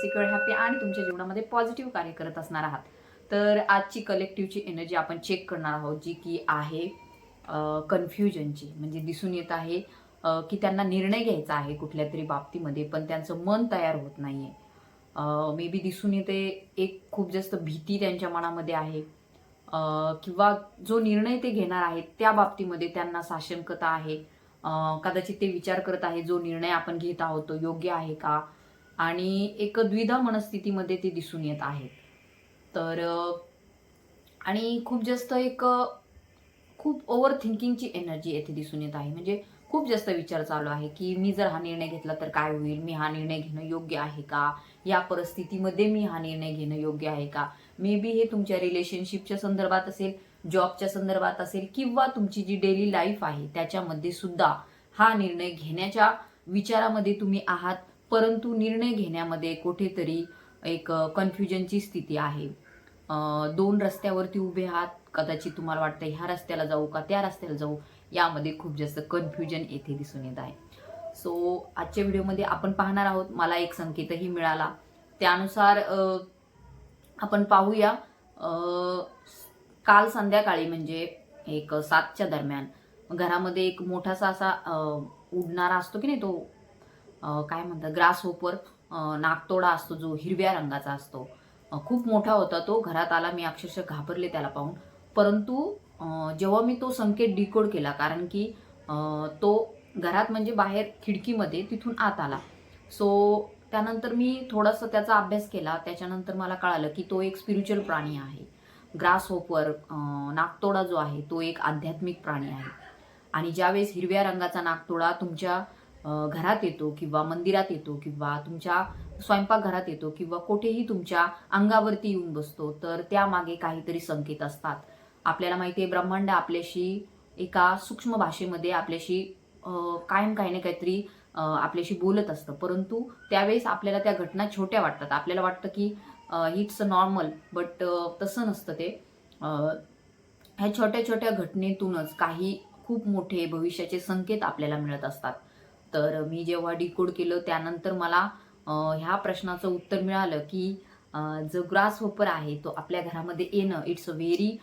Secure happy आणि तुमच्या जीवनामध्ये पॉझिटिव्ह कार्य करत असणार आहात. तर आजची कलेक्टिव्हची एनर्जी आपण चेक करणार आहोत जी की आहे कन्फ्युजनची म्हणजे दिसून येत आहे की त्यांना निर्णय घ्यायचा आहे कुठल्या तरी बाबतीमध्ये पण त्यांचं मन तयार होत नाही आहे मे बी दिसून येते एक खूप जास्त भीती त्यांच्या मनामध्ये आहे. किंवा जो निर्णय ते घेणार आहेत त्या बाबतीमध्ये त्यांना साशंकता आहे. कदाचित ते विचार करत आहे जो निर्णय आपण घेत आहोत तो योग्य आहे का? आणि एक द्विधा मनस्थितीमध्ये ते दिसून येत आहेत तर आणि खूप जास्त एक खूप ओव्हर थिंकिंगची एनर्जी येथे दिसून येत आहे. म्हणजे खूप जास्त विचार चालू आहे की मी जर हा निर्णय घेतला तर काय होईल? मी हा निर्णय घेणं योग्य आहे का? या परिस्थितीमध्ये मी हा निर्णय घेणं योग्य आहे का? मे बी हे तुमच्या रिलेशनशिपच्या संदर्भात असेल जॉबच्या संदर्भात असेल किंवा तुमची जी डेली लाईफ आहे त्याच्यामध्ये सुद्धा हा निर्णय घेण्याच्या विचारामध्ये तुम्ही आहात. परंतु निर्णय घेण्यामध्ये कुठेतरी एक कन्फ्युजनची स्थिती आहे. दोन रस्त्यावरती उभे आहात कदाचित तुम्हाला वाटतं ह्या रस्त्याला जाऊ का त्या रस्त्याला जाऊ यामध्ये खूप जास्त कन्फ्युजन येथे दिसून येत आहे. सो आजच्या व्हिडिओमध्ये आपण पाहणार आहोत मला एक संकेतही मिळाला. त्यानुसार आपण पाहूया काल संध्याकाळी म्हणजे एक सातच्या दरम्यान घरामध्ये एक मोठासा असा उडणारा असतो की नाही तो काय म्हणतात ग्रास होपर नागतोडा असतो जो हिरव्या रंगाचा असतो. खूप मोठा होता तो घरात आला मी अक्षरशः घाबरले त्याला पाहून. परंतु जेव्हा मी तो संकेत डिकोड केला कारण की तो घरात म्हणजे बाहेर खिडकीमध्ये तिथून आत आला. सो त्यानंतर मी थोडासा त्याचा अभ्यास केला. त्याच्यानंतर मला कळालं की तो एक स्पिरिच्युअल प्राणी आहे. ग्रास होपवर नागतोडा जो आहे तो एक आध्यात्मिक प्राणी आहे. आणि ज्यावेळेस हिरव्या रंगाचा नागतोडा तुमच्या घरात येतो किंवा मंदिरात येतो किंवा तुमच्या स्वयंपाकघरात येतो किंवा कुठेही तुमच्या अंगावरती येऊन बसतो तर त्यामागे काहीतरी संकेत असतात. आपल्याला माहिती आहे ब्रह्मांड आपल्याशी एका सूक्ष्म भाषेमध्ये आपल्याशी कायम काही ना काहीतरी आपल्याशी बोलत असतं. परंतु त्यावेळेस आपल्याला त्या घटना छोट्या वाटतात. आपल्याला वाटतं की इट्स अ नॉर्मल बट तसं नसतं ते. ह्या छोट्या छोट्या घटनेतूनच काही खूप मोठे भविष्याचे संकेत आपल्याला मिळत असतात. तर मी जेव्हा डिकोड केलं त्यानंतर मला ह्या प्रश्नाचं उत्तर मिळालं की जो ग्रास होपर आहे तो आपल्या घरामध्ये येणं it's a very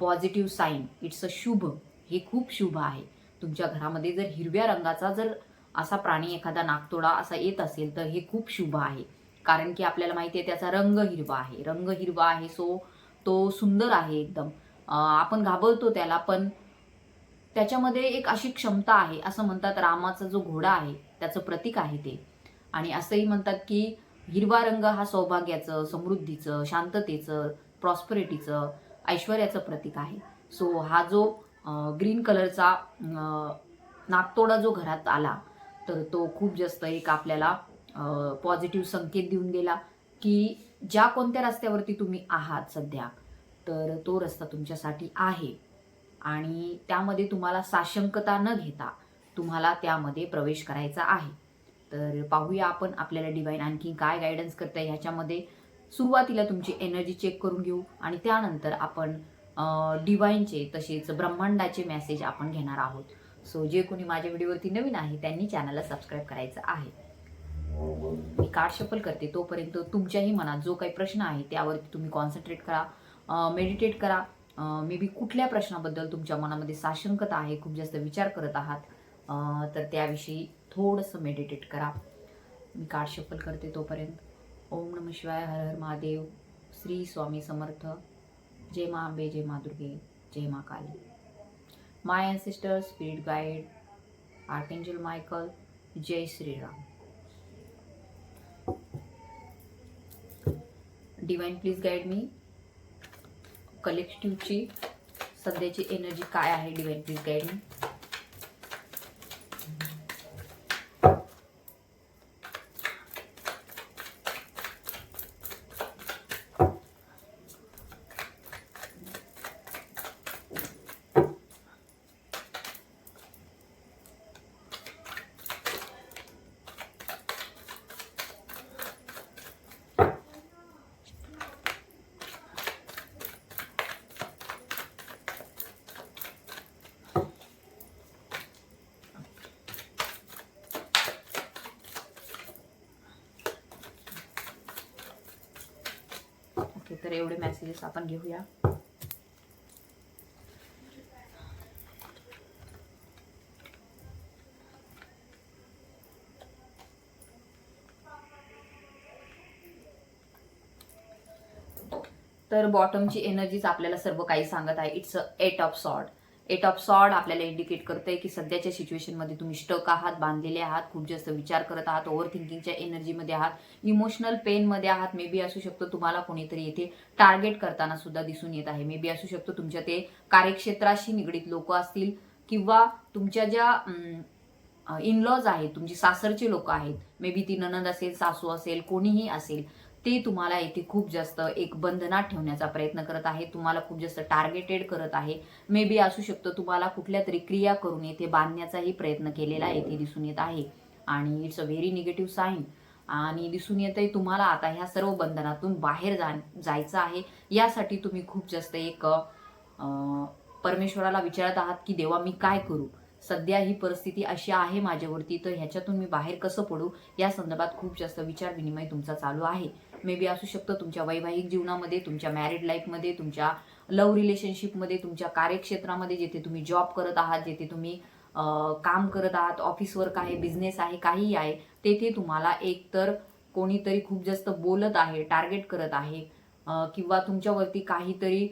positive sign it's a शुभ. हे खूप शुभ आहे. तुमच्या घरामध्ये जर हिरव्या रंगाचा जर असा प्राणी एखादा नागतोडा असा येत असेल तर हे खूप शुभ आहे. कारण की आपल्याला माहिती आहे त्याचा रंग हिरवा आहे. रंग हिरवा आहे सो तो सुंदर आहे एकदम. आपण घाबरतो त्याला पण त्याच्यामध्ये एक अशी क्षमता आहे असं म्हणतात रामाचा जो घोडा आहे त्याचं प्रतीक आहे ते. आणि असंही म्हणतात की हिरवा रंग हा सौभाग्याचं समृद्धीचं शांततेचं प्रॉस्परिटीचं ऐश्वर्याचं प्रतीक आहे. सो हा जो ग्रीन कलरचा नागतोडा जो घरात आला तर तो खूप जास्त एक आपल्याला पॉझिटिव्ह संकेत देऊन गेला की ज्या कोणत्या रस्त्यावरती तुम्ही आहात सध्या तर तो रस्ता तुमच्यासाठी आहे. आणि त्यामध्ये तुम्हाला साशंकता न घेता तुम्हाला त्यामध्ये प्रवेश करायचा आहे. तर पाहूया आपण आपल्याला डिवाईन आणखी काय गायडन्स करताय ह्याच्यामध्ये. सुरुवातीला तुमची एनर्जी चेक करून घेऊ आणि त्यानंतर आपण डिवाईनचे तसेच ब्रह्मांडाचे मेसेज आपण घेणार आहोत. सो जे कोणी माझ्या व्हिडिओवरती नवीन आहे त्यांनी चॅनलला सबस्क्राईब करायचं आहे. मी कार्ड शफल करते तोपर्यंत तुमच्याही मनात जो काही प्रश्न आहे त्यावरती तुम्ही कॉन्सन्ट्रेट करा. मेडिटेट करा. मे बी कुठल्या प्रश्नाबद्दल तुमच्या मनामध्ये साशंकता आहे खूप जास्त विचार करत आहात तर त्याविषयी थोडंसं मेडिटेट करा. मी कार्ड शफल करते तोपर्यंत. ओम नम शिवाय हर हर महादेव श्री स्वामी समर्थ. जय मा अंबे जय मा दुर्गे जय मा Kali. My ancestor spirit guide archangel Michael Jai Shriram divine please guide me कलेक्टिव्हची सध्याची एनर्जी काय आहे डिवाईन प्लीज गाईड तर एवढे मेसेजेस आपण घेऊया. तर बॉटमची एनर्जीच आपल्याला सर्व काही सांगत आहे. It's a eight of sword eight of sword आपल्याला इंडिकेट करतंय की सध्याच्या सिच्युएशनमध्ये तुम्ही स्टक आहात बांधलेले आहात खूप जास्त विचार करत आहात ओव्हर थिंकिंगच्या एनर्जीमध्ये आहात इमोशनल पेनमध्ये आहात मे बी असू शकतो तुम्हाला कोणीतरी येथे टार्गेट करताना सुद्धा दिसून येत आहे. मे बी असू शकतो तुमच्या ते कार्यक्षेत्राशी निगडीत लोक असतील किंवा तुमच्या ज्या इनलॉज आहेत तुमची सासरचे लोक आहेत मे बी ती ननद असेल सासू असेल कोणीही असेल ते तुम्हाला इथे खूप जास्त एक बंधनात ठेवण्याचा प्रयत्न करत आहे. तुम्हाला खूप जास्त टार्गेटेड करत आहे. मे बी असू शकतो तुम्हाला कुठल्या तरी क्रिया करून येथे बांधण्याचाही प्रयत्न केलेला येथे दिसून येत आहे. आणि it's a very negative sign आणि दिसून येत आहे तुम्हाला आता ह्या सर्व बंधनातून बाहेर जा जायचं आहे. यासाठी तुम्ही खूप जास्त एक परमेश्वराला विचारत आहात की देवा मी काय करू? सध्या ही परिस्थिती अशी आहे माझ्यावरती तर ह्याच्यातून मी बाहेर कसं पडू? या संदर्भात खूप जास्त विचार विनिमय तुमचा चालू आहे. मे बी असू शकतं तुमच्या वैवाहिक जीवनामध्ये तुमच्या मॅरिड लाईफमध्ये तुमच्या लव्ह रिलेशनशिपमध्ये तुमच्या कार्यक्षेत्रामध्ये जेथे तुम्ही जॉब करत आहात जेथे तुम्ही काम करत आहात ऑफिस वर्क आहे बिझनेस आहे काहीही आहे तेथे तुम्हाला एकतर कोणीतरी खूप जास्त बोलत आहे टार्गेट करत आहे किंवा तुमच्यावरती काहीतरी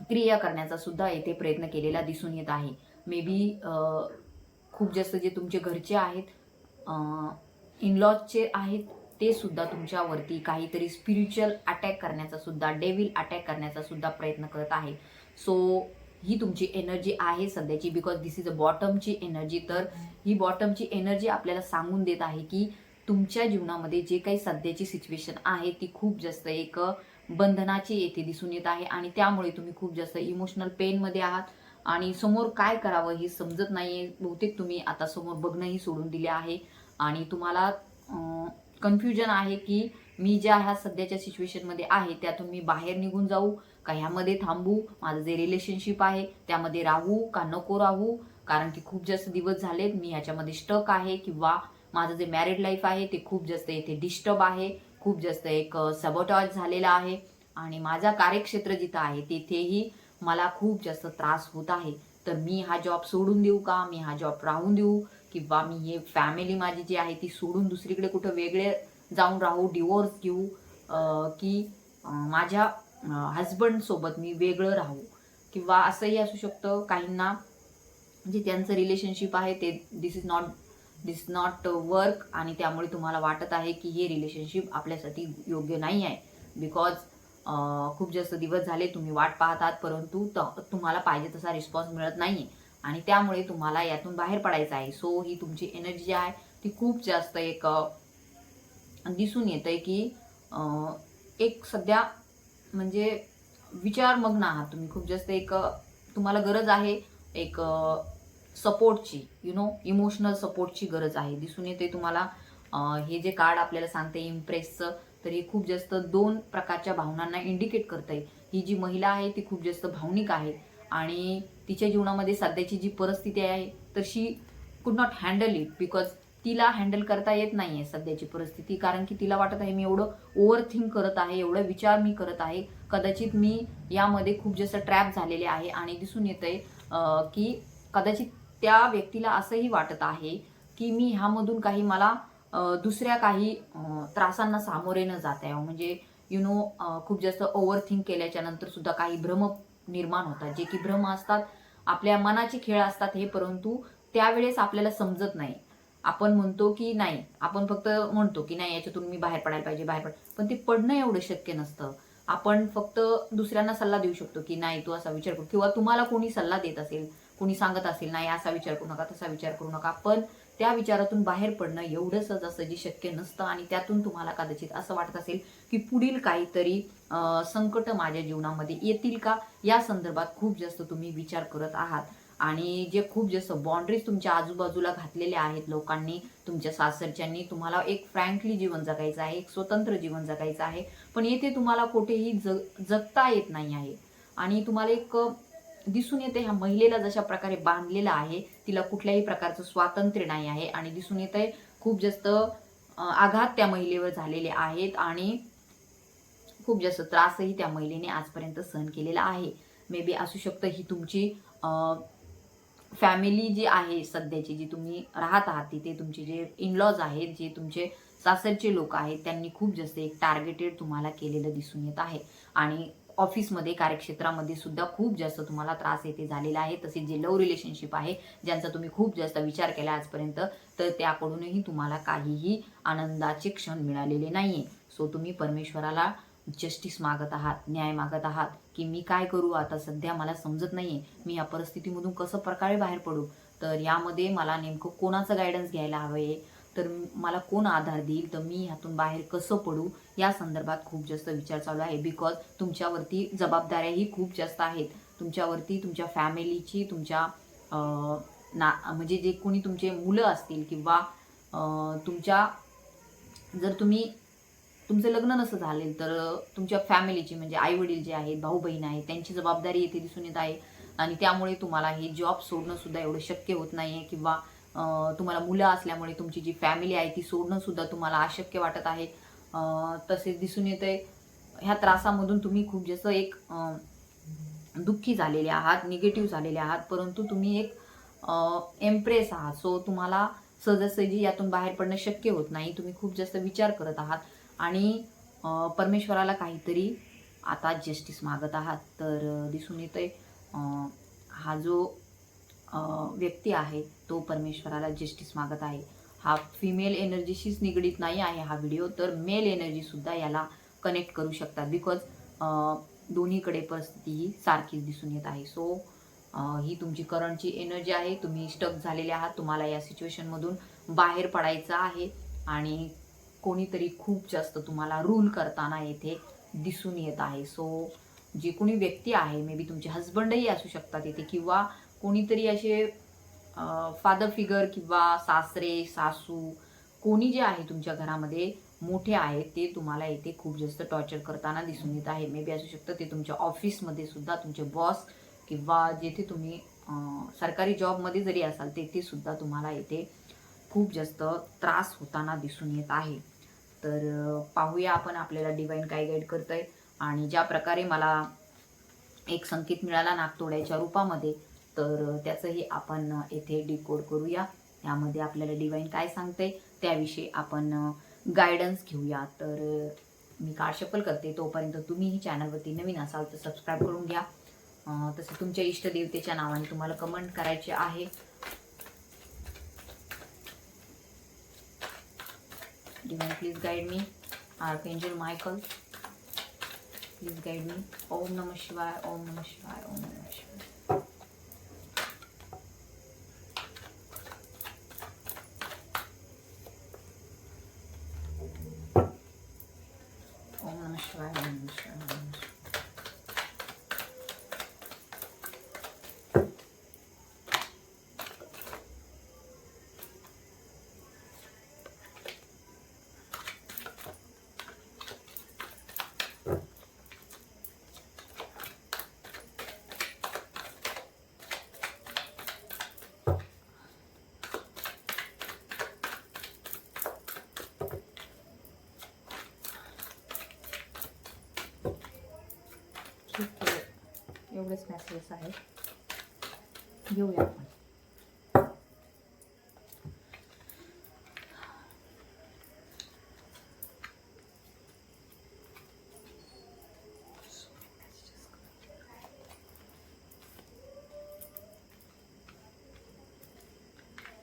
क्रिया करण्याचा सुद्धा येथे प्रयत्न केलेला दिसून येत आहे. मे बी खूप जास्त जे तुमचे घरचे आहेत इनलॉजचे आहेत ते सुद्धा तुमच्यावरती काहीतरी स्पिरिच्युअल अटॅक करण्याचा सुद्धा डेव्हिल अटॅक करण्याचा सुद्धा प्रयत्न करत आहे. सो ही तुमची एनर्जी आहे सध्याची बिकॉज दिस इज अ बॉटमची एनर्जी तर ही बॉटमची एनर्जी आपल्याला सांगून देत आहे की तुमच्या जीवनामध्ये जे काही सध्याची सिच्युएशन आहे ती खूप जास्त एक बंधनाची येथे दिसून येत आहे आणि त्यामुळे तुम्ही खूप जास्त इमोशनल पेनमध्ये आहात. आणि समोर काय करावं हे समजत नाही आहे बहुतेक तुम्ही आता समोर बघणंही सोडून दिले आहे. आणि तुम्हाला कन्फ्युजन आहे की मी ज्या ह्या सध्याच्या सिच्युएशनमध्ये आहे त्यातून मी बाहेर निघून जाऊ का ह्यामध्ये थांबू? माझं जे रिलेशनशिप आहे त्यामध्ये राहू का नको राहू? कारण की खूप जास्त दिवस झालेत मी ह्याच्यामध्ये स्टक आहे किंवा माझं जे मॅरिड लाईफ आहे ते खूप जास्त इथे डिस्टर्ब आहे खूप जास्त एक सबॉटॉज झालेला आहे. आणि माझा कार्यक्षेत्र जिथं आहे तेथेही मला खूप जास्त त्रास होत आहे. तर मी हा जॉब सोडून देऊ का? मी हा जॉब राहून देऊ? किंवा मी हे फॅमिली माझी जी आहे ती सोडून दुसरीकडे कुठं वेगळे जाऊन राहू डिवोर्स घेऊ की माझ्या हजबंडसोबत मी वेगळं राहू. किंवा असंही असू शकतं काहींना जे त्यांचं रिलेशनशिप आहे ते this is not this not work आणि त्यामुळे तुम्हाला वाटत आहे की हे रिलेशनशिप आपल्यासाठी योग्य नाही आहे. बिकॉज खूप जास्त दिवस झाले तुम्ही वाट पाहतात परंतु त- तुम्हाला पाहिजे तसा रिस्पॉन्स मिळत नाही आहे आणि त्यामुळे तुम्हाला यातून बाहेर पडायचं आहे. सो ही तुमची एनर्जी जी आहे. ती खूप जास्त एक दिसून येत आहे की एक सध्या म्हणजे विचारमग्न आहात तुम्ही. खूप जास्त एक तुम्हाला गरज आहे एक सपोर्टची यु नो इमोशनल सपोर्टची गरज आहे. दिसून येते तुम्हाला हे जे कार्ड आपल्याला सांगते इम्प्रेसचं तर हे खूप जास्त दोन प्रकारच्या भावनांना इंडिकेट करते ही जी महिला आहे ती खूप जास्त भावनिक आहे. आणि तिच्या जीवनामध्ये सध्याची जी परिस्थिती आहे तशी could not handle it because तिला हँडल करता येत नाही आहे सध्याची परिस्थिती. कारण की तिला वाटत आहे मी एवढं ओव्हर थिंक करत आहे एवढं विचार मी करत आहे. कदाचित मी यामध्ये खूप जास्त ट्रॅप झालेले आहे आणि दिसून येत आहे की कदाचित त्या व्यक्तीला असंही वाटत आहे की मी ह्यामधून काही मला दुसऱ्या काही त्रासांना सामोरे न जात आहे म्हणजे यु नो खूप जास्त ओव्हर थिंक केल्याच्यानंतर सुद्धा काही भ्रम निर्माण होतात. जे की भ्रम असतात आपल्या मनाचे खेळ असतात हे परंतु त्यावेळेस आपल्याला समजत नाही. आपण म्हणतो की नाही आपण फक्त म्हणतो की नाही याच्यातून मी बाहेर पडायला पाहिजे बाहेर पड पण ते पडणं एवढं शक्य नसतं. आपण फक्त दुसऱ्यांना सल्ला देऊ शकतो की नाही तू असा विचार करू किंवा तुम्हाला कोणी सल्ला देत असेल कोणी सांगत असेल नाही असा विचार करू नका तसा विचार करू नका. पण त्या विचारातून बाहेर पडणं एवढं सहजासहजी शक्य नसतं आणि त्यातून तुम्हाला कदाचित असं वाटत असेल की पुढील काहीतरी संकट माझ्या जीवनामध्ये येतील का? या संदर्भात खूप जास्त तुम्ही विचार करत आहात. आणि जे खूप जास्त बाउंड्रीज तुमच्या आजूबाजूला घातलेल्या आहेत लोकांनी तुमच्या सासरच्यांनी तुम्हाला एक फ्रँकली जीवन जगायचं आहे एक स्वतंत्र जीवन जगायचं आहे. पण येथे तुम्हाला कुठेही जग जगता येत नाही आहे. आणि तुम्हाला एक दिसून येते ह्या महिलेला जशा प्रकारे बांधलेलं आहे तिला कुठल्याही प्रकारचं स्वातंत्र्य नाही आहे आणि दिसून येत आहे खूप जास्त आघात त्या महिलेवर झालेले आहेत आणि खूप जास्त त्रासही त्या महिलेने आजपर्यंत सहन केलेला आहे. मे बी असू शकतं ही तुमची फॅमिली जी आहे सध्याची जी तुम्ही राहत आहात तिथे तुमचे जे इनलॉज आहेत जे तुमचे सासरचे लोक आहेत त्यांनी खूप जास्त एक टार्गेटेड तुम्हाला केलेलं दिसून येत आहे. आणि ऑफिसमध्ये कार्यक्षेत्रामध्ये सुद्धा खूप जास्त तुम्हाला त्रास येथे झालेला आहे. तसेच जे लव रिलेशनशिप आहे ज्यांचा तुम्ही खूप जास्त विचार केला आजपर्यंत तर त्याकडूनही तुम्हाला काहीही आनंदाचे क्षण मिळालेले नाही सो तुम्ही परमेश्वराला जस्टिस मागत आहात न्याय मागत आहात की मी काय करू आता सध्या मला समजत नाहीये. मी या परिस्थितीमधून कसं प्रकारे बाहेर पडू? तर यामध्ये मला नेमकं कोणाचं गायडन्स घ्यायला हवं आहे तर मला कोण आधार देईल? तर मी ह्यातून बाहेर कसं पडू? या संदर्भात खूप जास्त विचार चालू आहे बिकॉज तुमच्यावरती जबाबदाऱ्याही खूप जास्त आहेत. तुमच्यावरती तुमच्या फॅमिलीची तुमच्या ना म्हणजे जे कोणी तुमचे मुलं असतील किंवा तुमच्या जर तुम्ही तुमचं लग्न नसं झालेल तर तुमच्या फॅमिलीची म्हणजे आईवडील जे आहेत भाऊ बहीण आहेत त्यांची जबाबदारी येथे दिसून येत आहे. आणि त्यामुळे तुम्हाला हे जॉब सोडणंसुद्धा एवढं शक्य होत नाही आहे किंवा तुम्हाला मुलं असल्यामुळे तुमची जी फॅमिली आहे ती सोडणं सुद्धा तुम्हाला अशक्य वाटत आहे. तसेच दिसून येते ह्या त्रासामधून तुम्ही खूप जास्त एक दुःखी झालेले आहात निगेटिव्ह झालेले आहात. परंतु तुम्ही एक एम्प्रेस आहात. सो तुम्हाला सहजासहजी यातून बाहेर पडणं शक्य होत नाही. तुम्ही खूप जास्त विचार करत आहात. आणि परमेश्वराला काहीतरी आता जस्टिस मागत आहात. तर दिसून येते हा जो व्यक्ती आहे तो परमेश्वराला जस्टिस मागत आहे. हा फिमेल एनर्जीशीच निगडीत नाही आहे हा व्हिडिओ तर मेल एनर्जीसुद्धा याला कनेक्ट करू शकतात. बिकॉज दोन्हीकडे परिस्थिती ही सारखीच दिसून येत आहे. सो ही तुमची करंटची एनर्जी आहे तुम्ही स्टक झालेले आहात तुम्हाला या सिच्युएशनमधून बाहेर पडायचं आहे आणि कोणीतरी खूप जास्त तुम्हाला रूल करताना येथे दिसून येत आहे. सो जी कोणी व्यक्ती आहे मे बी तुमचे हजबंडही असू शकतात इथे किंवा कोणीतरी असे फादर फिगर किंवा सासरे सासू कोणी जे आहे तुमच्या घरामध्ये मोठे आहेत ते तुम्हाला इथे खूप जास्त टॉर्चर करताना दिसून येत आहे. मे बी असू शकतं ते तुमच्या ऑफिसमध्ये सुद्धा तुमचे बॉस किंवा जेथे तुम्ही सरकारी जॉबमध्ये जरी असाल तेथे सुद्धा तुम्हाला इथे खूप जास्त त्रास होताना दिसून येत आहे. तर पाहूया आपण आपल्याला डिवाईन काय गाईड करतंय. आणि ज्या प्रकारे मला एक संकेत मिळाला नागतोड्याच्या रूपामध्ये तर त्याचंही आपण येथे डिकोड करूया. यामध्ये आपल्याला डिवाईन काय सांगते त्याविषयी आपण गायडन्स घेऊया. तर मी काळशपल करते. तोपर्यंत तुम्हीही चॅनलवरती नवीन असाल तर सबस्क्राईब करून घ्या. तसं तुमच्या इष्टदेवतेच्या नावाने तुम्हाला कमेंट करायचे आहे. Divine please guide me archangel Michael please guide me Om नम शिवाय ओम नम शिवाय ओम नम शिवाय ओम नम शिवाय ओम नम शिवाय ओम नम शिवाय ठीक आहे एवढेच मॅसेजेस आहेत. घेऊया आपण.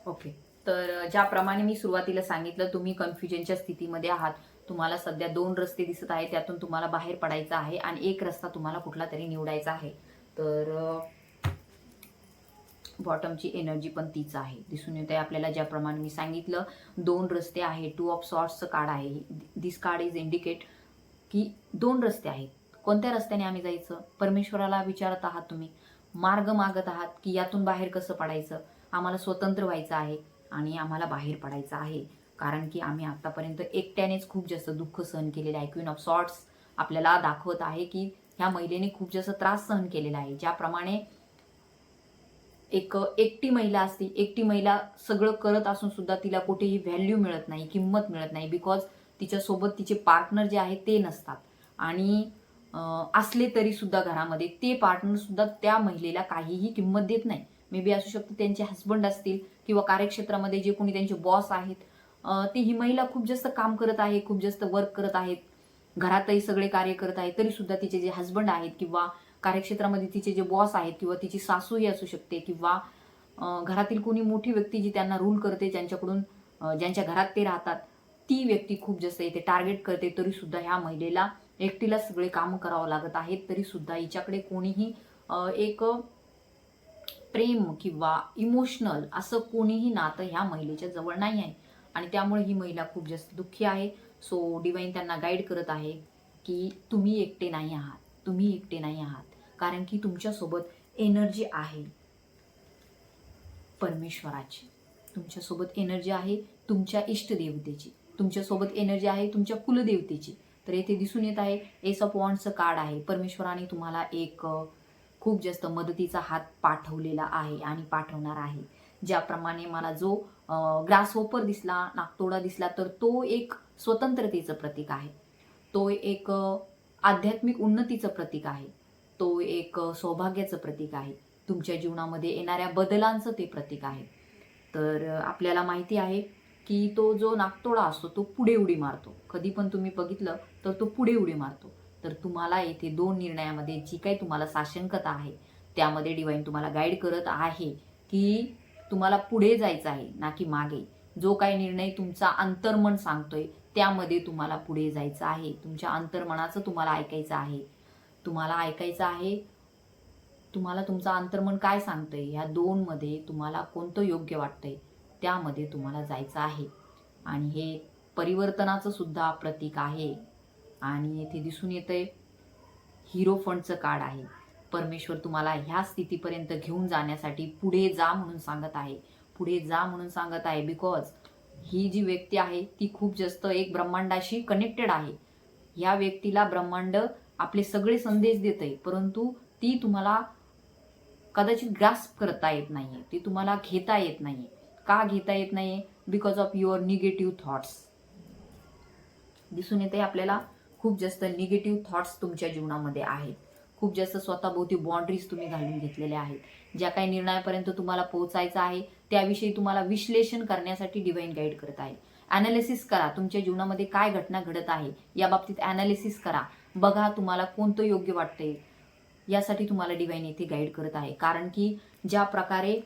ओके तर ज्याप्रमाणे मी सुरुवातीला सांगितलं तुम्ही कन्फ्युजनच्या स्थितीमध्ये आहात. तुम्हाला सध्या दोन रस्ते दिसत आहेत. त्यातून तुम्हाला बाहेर पडायचं आहे आणि एक रस्ता तुम्हाला कुठला तरी निवडायचा आहे. तर बॉटमची एनर्जी पण तीच आहे. दिसून येते आपल्याला ज्याप्रमाणे मी सांगितलं दोन रस्ते आहे टू ऑफ सॉर्ट्सचं कार्ड आहे. दिस कार्ड इज इंडिकेट की दोन रस्ते आहेत. कोणत्या रस्त्याने आम्ही जायचं? परमेश्वराला विचारत आहात तुम्ही. मार्ग मागत आहात की यातून बाहेर कसं पडायचं? आम्हाला स्वतंत्र व्हायचं आहे आणि आम्हाला बाहेर पडायचं आहे. कारण की आम्ही आतापर्यंत एकट्यानेच खूप जास्त दुःख सहन केलेलं आहे. क्वीन ऑफ सॉर्ट्स आपल्याला दाखवत आहे की ह्या महिलेने खूप जास्त त्रास सहन केलेला आहे. ज्याप्रमाणे एक एकटी महिला असते एकटी महिला सगळं करत असून सुद्धा तिला कुठेही व्हॅल्यू मिळत नाही किंमत मिळत नाही बिकॉज तिच्यासोबत तिचे पार्टनर जे आहेत ते नसतात. आणि असले तरी सुद्धा घरामध्ये ते पार्टनर सुद्धा त्या महिलेला काहीही किंमत देत नाही. मे बी असू शकतं त्यांचे हस्बंड असतील किंवा कार्यक्षेत्रामध्ये जे कोणी त्यांचे बॉस आहेत ती ही महिला खूप जास्त काम करत आहे खूप जास्त वर्क करत आहेत. घरातही सगळे कार्य करत आहेत तरी सुद्धा तिचे जे हस्बंड आहेत किंवा कार्यक्षेत्रामध्ये तिचे जे बॉस आहेत किंवा तिची सासूही असू शकते किंवा घरातील कोणी मोठी व्यक्ती जी त्यांना रूल करते ज्यांच्याकडून ज्यांच्या घरात ते राहतात ती व्यक्ती खूप जास्त इथे टार्गेट करते तरी सुद्धा ह्या महिलेला एकटीला सगळे काम करावं लागत आहेत तरी सुद्धा हिच्याकडे कोणीही एक प्रेम किंवा इमोशनल असं कोणीही नातं ह्या महिलेच्या जवळ नाही आहे. आणि त्यामुळे ही महिला खूप जास्त दुःखी आहे. सो डिवाईन त्यांना गाईड करत आहे की तुम्ही एकटे नाही आहात. तुम्ही एकटे नाही आहात. कारण की तुमच्यासोबत एनर्जी आहे परमेश्वराची. तुमच्यासोबत एनर्जी आहे तुमच्या इष्टदेवतेची. तुमच्यासोबत एनर्जी आहे तुमच्या कुलदेवतेची. तर येथे दिसून येत आहे एस ऑफ वॉन्डचं कार्ड आहे. परमेश्वराने तुम्हाला एक खूप जास्त मदतीचा हात पाठवलेला आहे आणि पाठवणार आहे. ज्याप्रमाणे मला जो ग्रास होपर दिसला नागतोडा दिसला तर तो एक स्वतंत्रतेचं प्रतीक आहे. तो एक आध्यात्मिक उन्नतीचं प्रतीक आहे. तो एक सौभाग्याचं प्रतीक आहे. तुमच्या जीवनामध्ये येणाऱ्या बदलांचं ते प्रतीक आहे. तर आपल्याला माहिती आहे की तो जो नागतोडा असतो तो पुढे उडी मारतो. कधी पण तुम्ही बघितलं तर तो पुढे उडी मारतो. तर तुम्हाला येथे दोन निर्णयामध्ये जी काही तुम्हाला साशंकता आहे त्यामध्ये डिवाईन तुम्हाला गाईड करत आहे की तुम्हाला पुढे जायचं आहे ना की मागे. जो काही निर्णय तुमचा अंतर्मन सांगतोय त्यामध्ये तुम्हाला पुढे जायचं आहे. तुमच्या अंतर्मनाचं तुम्हाला ऐकायचं आहे. तुम्हाला ऐकायचं आहे तुम्हाला तुमचं अंतर्मन काय सांगतंय ह्या दोनमध्ये तुम्हाला कोणतं योग्य वाटतंय त्यामध्ये तुम्हाला जायचं आहे. आणि हे परिवर्तनाचं सुद्धा प्रतीक आहे. आणि येथे दिसून येतंय हिरो फंडचं कार्ड आहे. परमेश्वर तुम्हाला ह्या स्थितीपर्यंत घेऊन जाण्यासाठी पुढे जा म्हणून सांगत आहे. पुढे जा म्हणून सांगत आहे बिकॉज ही जी व्यक्ती आहे ती खूप जास्त एक ब्रह्मांडाशी कनेक्टेड आहे. या व्यक्तीला ब्रह्मांड आपले सगळे संदेश देत आहे परंतु ती तुम्हाला कदाचित ग्रास्प करता येत नाहीये. ती तुम्हाला घेता येत नाहीये. का घेता येत नाहीये? Because of your negative thoughts दिसून येते आपल्याला? खूप जास्त निगेटिव्ह थॉट्स तुमच्या जीवनामध्ये आहेत. खूप जास्त स्वतःभोवती बाउंड्रीज तुम्ही घालून घेतलेल्या आहेत. ज्या काही निर्णयापर्यंत तुम्हाला पोहोचायचं आहे त्याविषयी तुम्हाला विश्लेषण करण्यासाठी डिवाईन गाईड करत आहे. अनालिसिस करा तुमच्या जीवनामध्ये काय घटना घडत आहे या बाबतीत अनालिसिस करा. बघा तुम्हाला कोणतं योग्य वाटतंय यासाठी तुम्हाला डिवाईन येथे गाईड करत आहे. कारण की ज्या प्रकारे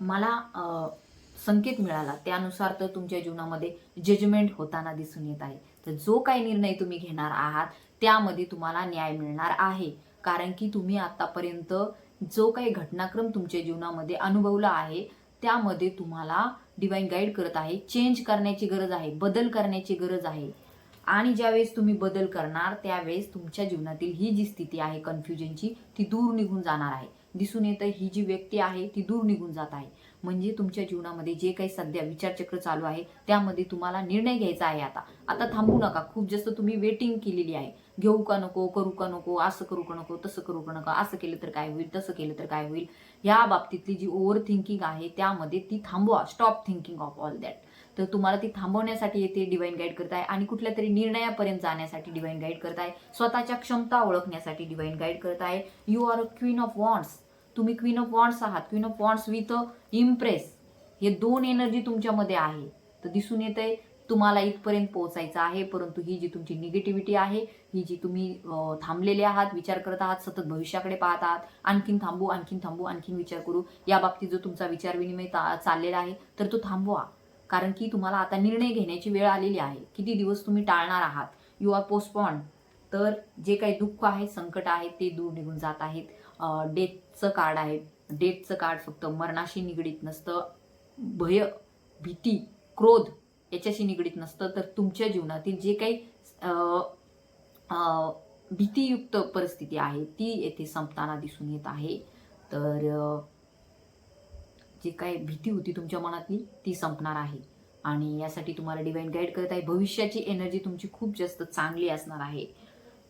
मला संकेत मिळाला त्यानुसार तर तुमच्या जीवनामध्ये जजमेंट होताना दिसून येत आहे. तर जो काही निर्णय तुम्ही घेणार आहात त्यामध्ये तुम्हाला न्याय मिळणार आहे. कारण की तुम्ही आतापर्यंत जो काही घटनाक्रम तुमच्या जीवनामध्ये अनुभवला आहे त्यामध्ये तुम्हाला डिवाईन गाईड करत आहे. चेंज करण्याची गरज आहे. बदल करण्याची गरज आहे. आणि ज्यावेळेस तुम्ही बदल करणार त्यावेळेस तुमच्या जीवनातील ही जी स्थिती आहे कन्फ्युजनची ती दूर निघून जाणार आहे. दिसून येतं ही जी व्यक्ती आहे ती दूर निघून जात आहे. म्हणजे तुमच्या जीवनामध्ये जे काही सध्या विचारचक्र चालू आहे त्यामध्ये तुम्हाला निर्णय घ्यायचा आहे आता. आता थांबू नका. खूप जास्त तुम्ही वेटिंग केलेली आहे. घेऊ का नको करू का नको असं करू का नको तसं करू का नको असं केलं तर काय होईल तसं केलं तर काय होईल या बाबतीतली जी ओव्हर थिंकिंग आहे त्यामध्ये ती थांबवा stop thinking of all that तर तुम्हाला ती थांबवण्यासाठी येते डिवाईन गाईड करत आहे आणि कुठल्या तरी निर्णयापर्यंत जाण्यासाठी डिवाईन गाईड करत आहे स्वतःच्या क्षमता ओळखण्यासाठी डिवाईन गाईड करत आहे you are a queen of wands तुम्ही क्वीन ऑफ वॉन्ट्स आहात. Queen of wands with empress हे दोन एनर्जी तुमच्यामध्ये आहे. तर दिसून येत आहे तुम्हाला इथपर्यंत पोहोचायचं आहे परंतु ही जी तुमची निगेटिव्हिटी आहे ही जी तुम्ही थांबलेले आहात विचार करत आहात सतत भविष्याकडे पाहत आहात आणखीन थांबू आणखीन थांबू आणखीन विचार करू या बाबतीत जो तुमचा विचार विनिमय चाललेला आहे तर तो थांबवा. कारण की तुम्हाला आता निर्णय घेण्याची वेळ आलेली आहे. किती दिवस तुम्ही टाळणार आहात? यू आर पोस्टपॉन तर जे काही दुःख आहे संकट आहे ते दूर निघून जात आहेत. डेथचं कार्ड आहे. डेथचं कार्ड फक्त मरणाशी निगडीत नसतं. भय भीती क्रोध याच्याशी निगडीत नसतं तर तुमच्या जीवनातील जे काही भीतीयुक्त परिस्थिती आहे ती येथे संपताना दिसून येत आहे. तर जी काही भीती होती तुमच्या मनातली ती संपणार आहे. आणि यासाठी तुम्हाला डिवाईन गाईड करत आहे. भविष्याची एनर्जी तुमची खूप जास्त चांगली असणार आहे.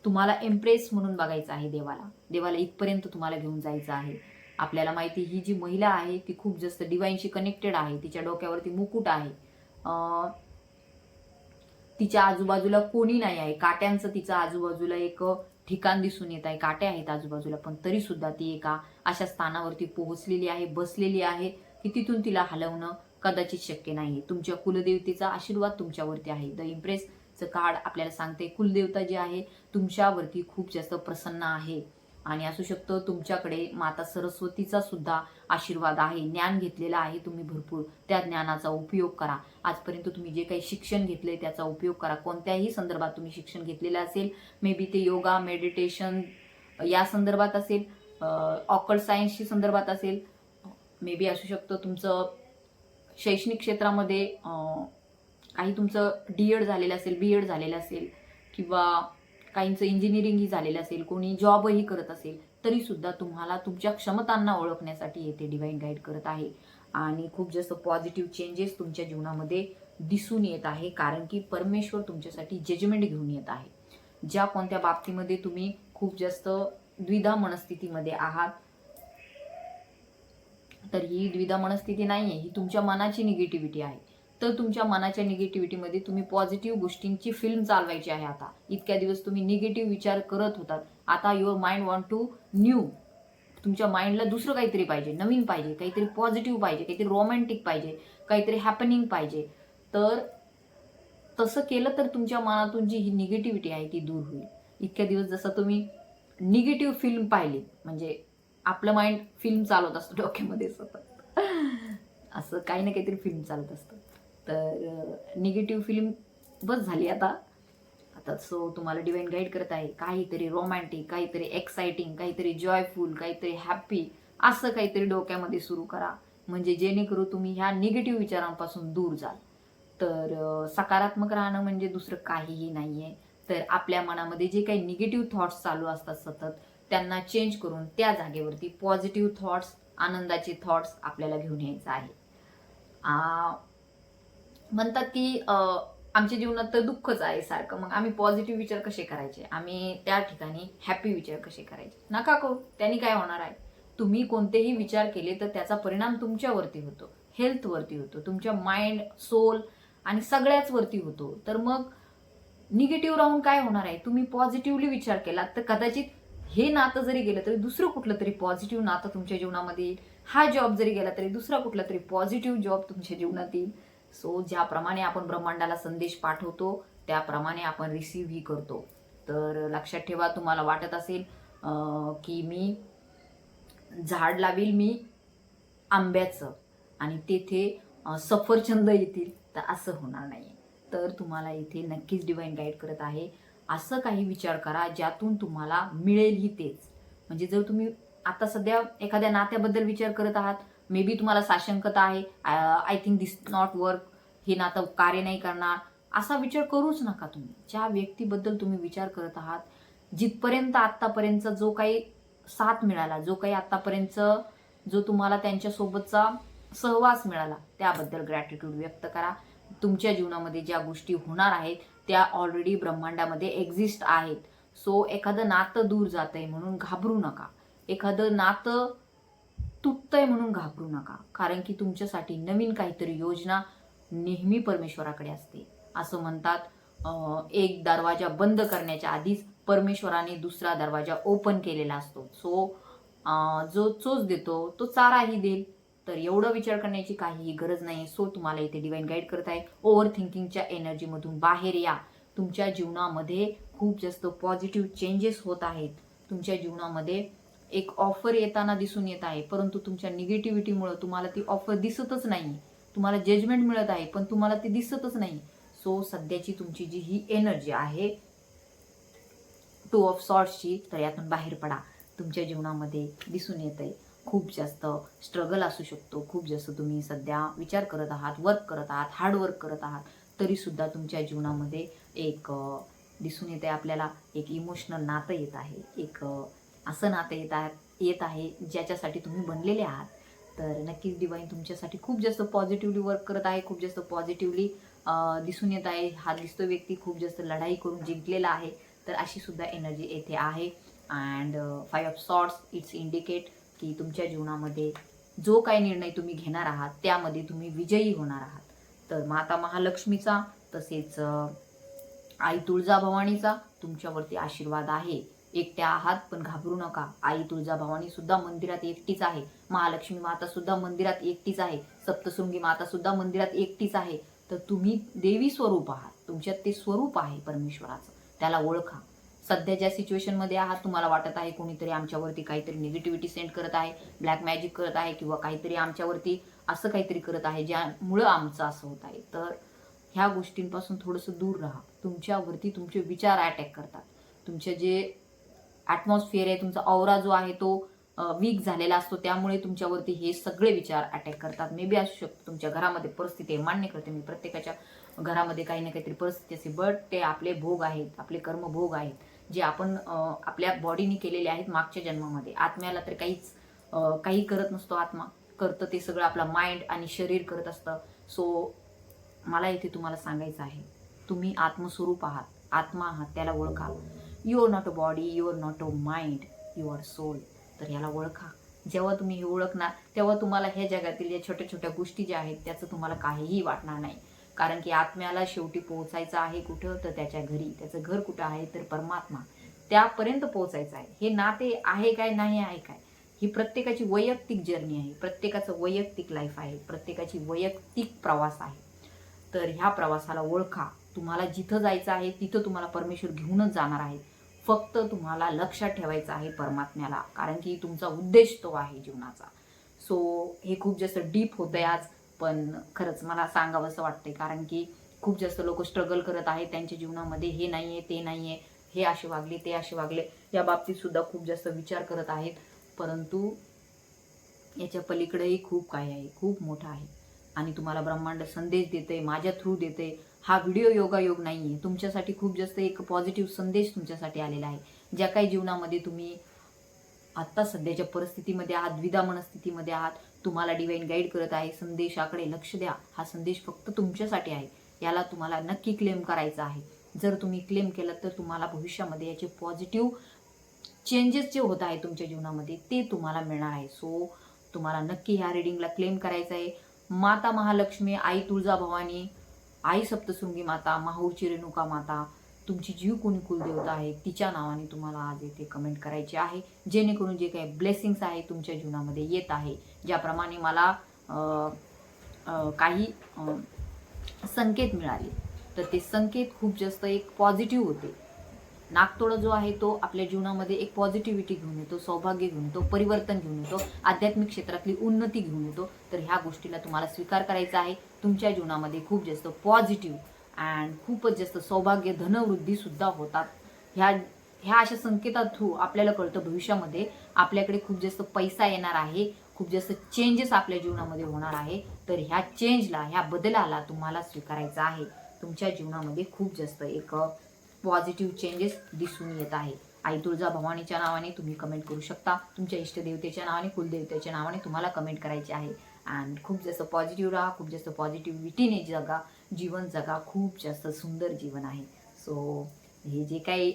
तुम्हाला एम्प्रेस म्हणून बघायचं आहे देवाला. देवाला इथपर्यंत तुम्हाला घेऊन जायचं आहे. आपल्याला माहिती ही जी महिला आहे ती खूप जास्त डिवाईनशी कनेक्टेड आहे. तिच्या डोक्यावरती मुकुट आहे. तिच्या आजूबाजूला कोणी नाही आहे. काट्यांचं तिच्या आजूबाजूला एक ठिकाण दिसून येत आहे. काटे आहेत आजूबाजूला पण तरी सुद्धा ती एका अशा स्थानावरती पोहोचलेली आहे बसलेली आहे की तिथून तिला हलवणं कदाचित शक्य नाही. तुमच्या कुलदेवतेचा आशीर्वाद तुमच्यावरती आहे. द इम्प्रेसचं कार्ड आपल्याला सांगते कुलदेवता जी आहे तुमच्यावरती खूप जास्त प्रसन्न आहे. आणि असू शकतं तुमच्याकडे माता सरस्वतीचा सुद्धा आशीर्वाद आहे ज्ञान घेतलेला आहे तुम्ही भरपूर त्या ज्ञानाचा उपयोग करा. आजपर्यंत तुम्ही जे काही शिक्षण घेतले त्याचा उपयोग करा. कोणत्याही संदर्भात तुम्ही शिक्षण घेतलेलं असेल मे बी ते योगा मेडिटेशन या संदर्भात असेल ऑकल सायन्सशी संदर्भात असेल मे बी असू शकतं तुमचं शैक्षणिक क्षेत्रामध्ये काही तुमचं डी एड झालेलं असेल बी एड झालेलं असेल किंवा काहींचं इंजिनिअरिंगही झालेलं असेल कोणी जॉबही करत असेल तरी सुद्धा तुम्हाला तुमच्या क्षमतांना ओळखण्यासाठी येथे डिवाईन गाईड करत आहे. आणि खूप जास्त पॉझिटिव्ह चेंजेस तुमच्या जीवनामध्ये दिसून येत आहे कारण की परमेश्वर तुमच्यासाठी जजमेंट घेऊन येत आहे. ज्या कोणत्या बाबतीमध्ये तुम्ही खूप जास्त द्विधा मनस्थितीमध्ये आहात तर ही द्विधा मनस्थिती नाही आहे ही तुमच्या मनाची निगेटिव्हिटी आहे. तर तुमच्या मनाच्या निगेटिव्हिटीमध्ये तुम्ही पॉझिटिव्ह गोष्टींची फिल्म चालवायची आहे आता. इतक्या दिवस तुम्ही निगेटिव्ह विचार करत होतात. आता your mind want to new तुमच्या माइंडला दुसरं काहीतरी पाहिजे नवीन पाहिजे काहीतरी पॉझिटिव्ह पाहिजे काहीतरी रोमॅन्टिक पाहिजे काहीतरी हॅपनिंग पाहिजे. तर तसं केलं तर तुमच्या मनातून जी ही निगेटिव्हिटी आहे ती दूर होईल. इतक्या दिवस जसं तुम्ही निगेटिव्ह फिल्म पाहिली म्हणजे आपलं माइंड फिल्म चालवत असतो डोक्यामध्ये सतत. असं काही ना काहीतरी फिल्म चालत असतं. तर निगेटिव्ह फिल्म बस झाली आता. आता सो तुम्हाला डिवाईन गाईड करत आहे. काहीतरी रोमॅन्टिक काहीतरी एक्साइटिंग काहीतरी जॉयफुल काहीतरी हॅप्पी असं काहीतरी डोक्यामध्ये सुरू करा. म्हणजे जेणेकरून तुम्ही ह्या निगेटिव्ह विचारांपासून दूर जाल. तर सकारात्मक राहणं म्हणजे दुसरं काहीही नाही आहे तर आपल्या मनामध्ये जे काही निगेटिव्ह थॉट्स चालू असतात सतत त्यांना चेंज करून त्या जागेवरती पॉझिटिव्ह थॉट्स आनंदाचे थॉट्स आपल्याला घेऊन यायचं आहे. म्हणतात की आमच्या जीवनात तर दुःखच आहे सारखं. मग आम्ही पॉझिटिव्ह विचार कसे करायचे? आम्ही त्या ठिकाणी हॅपी विचार कसे करायचे? नका करू. त्यांनी काय होणार आहे? तुम्ही कोणतेही विचार केले तर त्याचा परिणाम तुमच्यावरती होतो. हेल्थवरती होतो. तुमच्या माइंड सोल आणि सगळ्याच वरती होतो. तर मग निगेटिव्ह राहून काय होणार आहे? तुम्ही पॉझिटिव्हली विचार केला तर कदाचित हे नातं जरी गेलं तरी दुसरं कुठलं तरी पॉझिटिव्ह नातं तुमच्या जीवनामध्ये येईल. हा जॉब जरी गेला तरी दुसरा कुठला तरी पॉझिटिव्ह जॉब तुमच्या जीवनात येईल. सो ज्याप्रमाणे आपण ब्रह्मांडाला संदेश पाठवतो त्याप्रमाणे आपण रिसीव्हही करतो. तर लक्षात ठेवा तुम्हाला वाटत असेल की मी झाड लावील मी आंब्याचं आणि तेथे सफरचंद येतील तर असं होणार नाही. तर तुम्हाला इथे नक्कीच डिवाईन गाईड करत आहे. असं काही विचार करा ज्यातून तुम्हाला मिळेलही तेच. म्हणजे जर तुम्ही आता सध्या एखाद्या नात्याबद्दल विचार करत आहात मे बी तुम्हाला साशंकता आहे. I think this not work हे नातं कार्य नाही करणार. असा विचार करूच नका तुम्ही. ज्या व्यक्तीबद्दल तुम्ही विचार करत आहात जिथपर्यंत आत्तापर्यंत जो काही साथ मिळाला जो काही आत्तापर्यंत जो तुम्हाला त्यांच्यासोबतचा सहवास मिळाला त्याबद्दल ग्रॅटिट्यूड व्यक्त करा. तुमच्या जीवनामध्ये ज्या गोष्टी होणार आहेत त्या ऑलरेडी ब्रह्मांडामध्ये एक्झिस्ट आहेत. सो एखादं नातं दूर जात आहे म्हणून घाबरू नका. एखादं नातं तुटतंय म्हणून घाबरू नका. कारण की तुमच्यासाठी नवीन काहीतरी योजना नेहमी परमेश्वराकडे असते. असं म्हणतात एक दरवाजा बंद करण्याच्या आधीच परमेश्वराने दुसरा दरवाजा ओपन केलेला असतो. सो जो चोच देतो तो चाराही देईल. तर एवढं विचार करण्याची काहीही गरज नाही सो तुम्हाला इथे डिवाईन गाईड करत आहे. ओव्हर थिंकिंगच्या एनर्जीमधून बाहेर या. तुमच्या जीवनामध्ये खूप जास्त पॉझिटिव्ह चेंजेस होत आहेत. तुमच्या जीवनामध्ये एक ऑफर येताना दिसून येत आहे. परंतु तुमच्या निगेटिव्हिटीमुळे तुम्हाला ती ऑफर दिसतच नाही तुम्हाला जजमेंट मिळत आहे पण तुम्हाला ती दिसतच नाही. सो सध्याची तुमची जी ही एनर्जी आहे टू ऑफ सॉर्ट्सची तर यातून बाहेर पडा. तुमच्या जीवनामध्ये दिसून येत आहे खूप जास्त स्ट्रगल असू शकतो. खूप जास्त तुम्ही सध्या विचार करत आहात वर्क करत आहात हार्डवर्क करत आहात. तरीसुद्धा तुमच्या जीवनामध्ये एक दिसून येते आपल्याला. एक इमोशनल नातं येत आहे. एक असं नातं येत आहे येत आहे ज्याच्यासाठी तुम्ही बनलेले आहात. तर नक्कीच डिवाईन तुमच्यासाठी खूप जास्त पॉझिटिव्हली वर्क करत आहे खूप जास्त पॉझिटिव्हली दिसून येत आहे. हा दिसतो व्यक्ती खूप जास्त लढाई करून जिंकलेला आहे. तर अशी सुद्धा एनर्जी येथे आहे. And five of swords it's indicate की तुमच्या जीवनामध्ये जो काही निर्णय तुम्ही घेणार आहात त्यामध्ये तुम्ही विजयी होणार आहात. तर माता महालक्ष्मीचा तसेच आई तुळजाभवानीचा तुमच्यावरती आशीर्वाद आहे. एकट्या आहात पण घाबरू नका. आई तुळजाभवानी सुद्धा मंदिरात एकटीच आहे. महालक्ष्मी माता सुद्धा मंदिरात एकटीच आहे. सप्तशृंगी माता सुद्धा मंदिरात एकटीच आहे. तर तुम्ही देवी स्वरूप आहात. तुमच्यात ते स्वरूप आहे परमेश्वराचं. त्याला ओळखा. सध्या ज्या सिच्युएशनमध्ये आहात तुम्हाला वाटत आहे कोणीतरी आमच्यावरती काहीतरी निगेटिव्हिटी सेंड करत आहे ब्लॅक मॅजिक करत आहे किंवा काहीतरी आमच्यावरती असं काहीतरी करत आहे ज्यामुळं आमचं असं होत आहे. तर ह्या गोष्टींपासून थोडंसं दूर राहा. तुमच्यावरती तुमचे विचार अटॅक करतात. तुमचे जे ॲटमॉस्फिअर आहे तुमचा औरा जो आहे तो वीक झालेला असतो. त्यामुळे तुमच्यावरती हे सगळे विचार अटॅक करतात. मे बी असू शकतो तुमच्या घरामध्ये परिस्थिती आहे मान्य करते मी. प्रत्येकाच्या घरामध्ये काही ना काहीतरी परिस्थिती असते बट ते आपले भोग आहेत आपले कर्मभोग आहेत जे आपण आपल्या बॉडीने केलेले आहेत मागच्या जन्मामध्ये. आत्म्याला तर काहीच काही करत नसतो आत्मा. करतं ते सगळं आपला माइंड आणि शरीर करत असतं. सो मला इथे तुम्हाला सांगायचं आहे. तुम्ही आत्मस्वरूप आहात. आत्मा आहात त्याला ओळखा. You are not a body you are not a mind you are soul तर याला ओळखा. जेव्हा तुम्ही हे ओळखणार तेव्हा तुम्हाला ह्या जगातील या छोट्या छोट्या गोष्टी ज्या आहेत त्याचं तुम्हाला काहीही वाटणार नाही. कारण की आत्म्याला शेवटी पोहोचायचं आहे कुठं? तर त्याच्या घरी. त्याचं घर कुठं आहे? तर परमात्मा. त्यापर्यंत पोहोचायचं आहे. हे नाते आहे काय नाही आहे काय? ही प्रत्येकाची वैयक्तिक जर्नी आहे. प्रत्येकाचं वैयक्तिक लाईफ आहे. प्रत्येकाची वैयक्तिक प्रवास आहे. तर ह्या प्रवासाला ओळखा. तुम्हाला जिथं जायचं आहे तिथं तुम्हाला परमेश्वर घेऊनच जाणार आहे. फक्त तुम्हाला लक्षात ठेवायचं आहे परमात्म्याला कारण की तुमचा उद्देश तो आहे जीवनाचा. सो हे खूप जास्त डीप होतंय आज पण खरंच मला सांगावंसं वाटतंय कारण की खूप जास्त लोक स्ट्रगल करत आहेत त्यांच्या जीवनामध्ये हे नाही आहे ते नाही आहे हे असे वागले ते असे वागले या बाबतीत सुद्धा खूप जास्त विचार करत आहेत. परंतु याच्या पलीकडेही खूप काही आहे खूप मोठं आहे. आणि तुम्हाला ब्रह्मांड संदेश देते माझ्या थ्रू देते हा व्हिडिओ योगायोग नाही आहे तुमच्यासाठी खूप जास्त एक पॉझिटिव्ह संदेश तुमच्यासाठी आलेला आहे. ज्या काही जीवनामध्ये तुम्ही आत्ता सध्याच्या परिस्थितीमध्ये आहात द्विधा मनस्थितीमध्ये आहात तुम्हाला डिवाईन गाईड करत आहे संदेशाकडे लक्ष द्या. हा संदेश फक्त तुमच्यासाठी आहे. याला तुम्हाला नक्की क्लेम करायचा आहे. जर तुम्ही क्लेम केलं तर तुम्हाला भविष्यामध्ये याचे पॉझिटिव्ह चेंजेस जे होत आहे तुमच्या जीवनामध्ये ते तुम्हाला मिळणार आहे. सो तुम्हाला नक्की ह्या रिडिंगला क्लेम करायचं आहे. माता महालक्ष्मी आई तुळजाभवानी आई सप्तशृंगी माता माहूरची रेणुका माता तुमची जीव कोणी कुलदेवता आहे तिच्या नावाने तुम्हाला आज येथे कमेंट करायचे आहे. जेणेकरून जे काही ब्लेसिंग्स आहे तुमच्या जीवनामध्ये येत आहे ज्याप्रमाणे मला काही संकेत मिळाले तर ते संकेत खूप जास्त एक पॉझिटिव्ह होते. नागतोडा जो आहे तो आपल्या जीवनामध्ये एक पॉझिटिव्हिटी घेऊन येतो सौभाग्य घेऊन येतो परिवर्तन घेऊन येतो आध्यात्मिक क्षेत्रातली उन्नती घेऊन येतो. तर ह्या गोष्टीला तुम्हाला स्वीकार करायचा आहे. तुमच्या जीवनामध्ये खूप जास्त पॉझिटिव्ह अँड खूपच जास्त सौभाग्य धनवृद्धीसुद्धा होतात. ह्या ह्या अशा संकेता थ्रू हो आपल्याला कळतं भविष्यामध्ये आपल्याकडे खूप जास्त पैसा येणार आहे खूप जास्त चेंजेस आपल्या जीवनामध्ये होणार आहे. तर ह्या चेंजला ह्या बदलाला तुम्हाला स्वीकारायचा आहे. तुमच्या जीवनामध्ये खूप जास्त एक पॉझिटिव्ह चेंजेस दिसून येत आहे. आई तुळजा भवानीच्या नावाने तुम्ही कमेंट करू शकता. तुमच्या इष्टदेवतेच्या नावाने कुलदेवतेच्या नावाने तुम्हाला कमेंट करायचे आहे. अँड खूप जास्त पॉझिटिव्ह राहा खूप जास्त पॉझिटिव्हिटीने जगा जीवन जगा. खूप जास्त सुंदर जीवन आहे. सो हे जे काही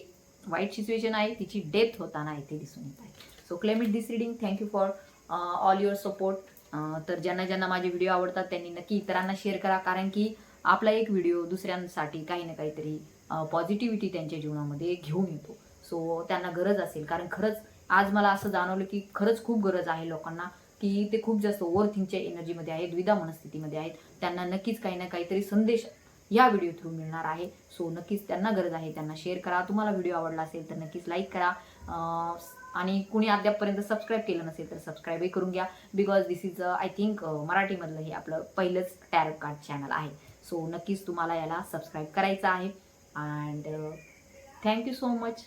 वाईट सिच्युएशन आहे तिची डेथ होताना इथे दिसून येत आहे. So claim it this reading thank you for all your support तर ज्यांना ज्यांना माझे व्हिडिओ आवडतात त्यांनी नक्की इतरांना शेअर करा. कारण की आपला एक व्हिडिओ दुसऱ्यांसाठी काही ना काहीतरी uh, पॉझिटिव्हिटी त्यांच्या जीवनामध्ये घेऊन येतो. सो त्यांना गरज असेल. कारण खरंच आज मला असं जाणवलं की खरंच खूप गरज आहे लोकांना. की ते खूप जास्त ओव्हर थिंकच्या एनर्जीमध्ये आहेत द्विधा मनस्थितीमध्ये आहेत. त्यांना नक्कीच काही ना काहीतरी संदेश या व्हिडिओ थ्रू मिळणार आहे. सो नक्कीच त्यांना गरज आहे त्यांना शेअर करा. तुम्हाला व्हिडिओ आवडला असेल तर नक्कीच लाईक करा. आणि कुणी अद्यापपर्यंत सबस्क्राईब केलं नसेल तर सबस्क्राईबही करून घ्या. Because this is I think मराठीमधलं हे आपलं पहिलंच टॅरो कार्ड चॅनल आहे. सो नक्कीच तुम्हाला याला सबस्क्राईब करायचं आहे. And thank you so much